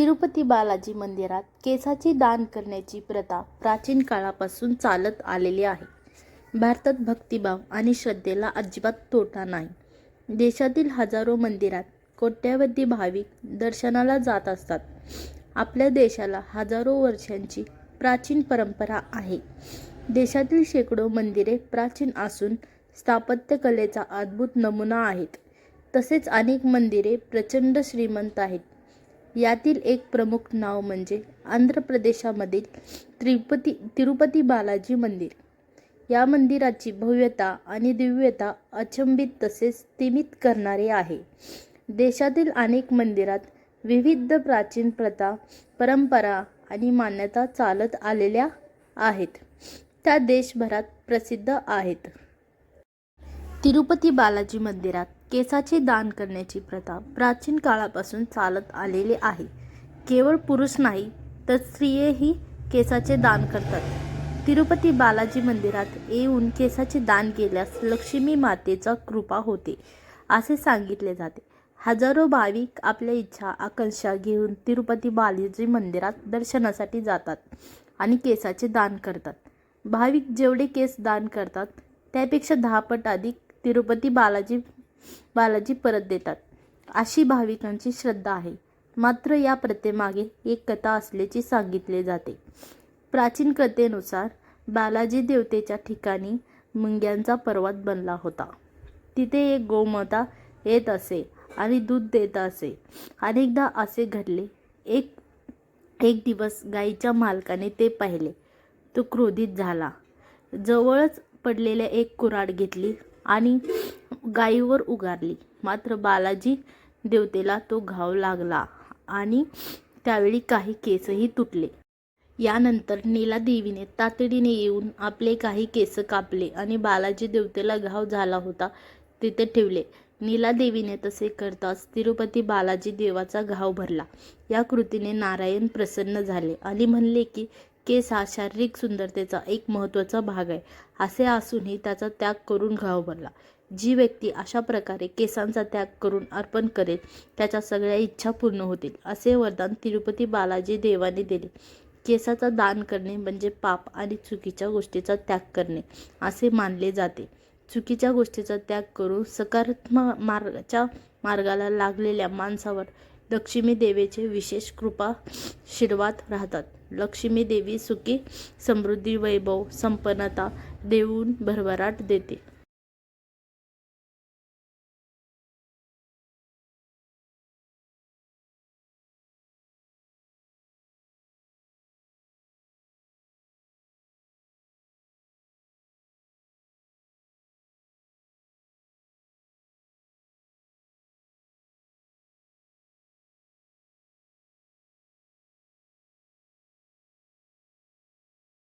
तिरुपती बालाजी मंदिरात केसाचे दान करण्याची प्रथा प्राचीन काळापासून चालत आलेली आहे. भारतात भक्तिभाव आणि श्रद्धेला अजिबात तोटा नाही. देशातील हजारो मंदिरात कोट्यावधी भाविक दर्शनाला जात असतात. आपल्या देशाला हजारो वर्षांची प्राचीन परंपरा आहे. देशातील शेकडो मंदिरे प्राचीन असून स्थापत्यकलेचा अद्भुत नमुना आहेत. तसेच अनेक मंदिरे प्रचंड श्रीमंत आहेत. यातील एक प्रमुख नाव म्हणजे आंध्र प्रदेशामधील त्रिपती तिरुपती बालाजी मंदिर. या मंदिराची भव्यता आणि दिव्यता अचंबित तसेच स्तिमित करणारे आहे. देशातील अनेक मंदिरात विविध प्राचीन प्रथा परंपरा आणि मान्यता चालत आलेल्या आहेत. त्या देशभरात प्रसिद्ध आहेत. तिरुपती बालाजी मंदिरात केसाचे दान करण्याची प्रथा प्राचीन काळापासून चालत आलेली आहे. केवळ पुरुष नाही तर स्त्रियेही केसाचे दान करतात. तिरुपती बालाजी मंदिरात येऊन केसाचे दान केल्यास लक्ष्मी मातेचा कृपा होते असे सांगितले जाते. हजारो भाविक आपल्या इच्छा आकांक्षा घेऊन तिरुपती बालाजी मंदिरात दर्शनासाठी जातात आणि केसाचे दान करतात. भाविक जेवढे केस दान करतात त्यापेक्षा दहा पट अधिक तिरुपती बालाजी बालाजी परत देतात. अशी भाविकांची श्रद्धा आहे. मात्र या प्रथेमागे एक कथा असल्याचे सांगितले जाते. प्राचीन कथेनुसार बालाजी देवतेच्या ठिकाणी मुंग्यांचा पर्वत बनला होता. तिथे एक गोमाता येत असे आणि दूध देत असे. अनेकदा असे घडले. एक एक दिवस गाईच्या मालकाने ते पाहिले. तो क्रोधित झाला. जवळच पडलेल्या एक कुऱ्हाड घेतली. आणि गायीवर उगारली. मात्र बालाजी देवतेला तो घाव लागला आणि त्यावेळी काही केसही तुटले. यानंतर नीलादेवीने तातडीने येऊन आपले काही केस कापले आणि बालाजी देवतेला घाव झाला होता तिथे ठेवले. नीलादेवीने तसे करताच तिरुपती बालाजी देवाचा घाव भरला. या कृतीने नारायण प्रसन्न झाले आणि म्हणले की केस हा शारीरिक सुंदरतेचा एक महत्त्वाचा भाग आहे. असे असूनही त्याचा त्याग करून घाव भरला. जी व्यक्ती अशा प्रकारे केसांचा त्याग करून अर्पण करेल त्याच्या सगळ्या इच्छा पूर्ण होतील असे वरदान तिरुपती बालाजी देवाने दिले. केसाचा दान करणे म्हणजे पाप आणि चुकीच्या गोष्टीचा त्याग करणे असे मानले जाते. चुकीच्या गोष्टीचा त्याग करून सकारात्मक मार्गाच्या मार्गाला लागलेल्या माणसावर लक्ष्मी देवीचे विशेष कृपा शिरवात राहतात. लक्ष्मी देवी सुखी समृद्धी वैभव संपन्नता देऊन भरभराट देते.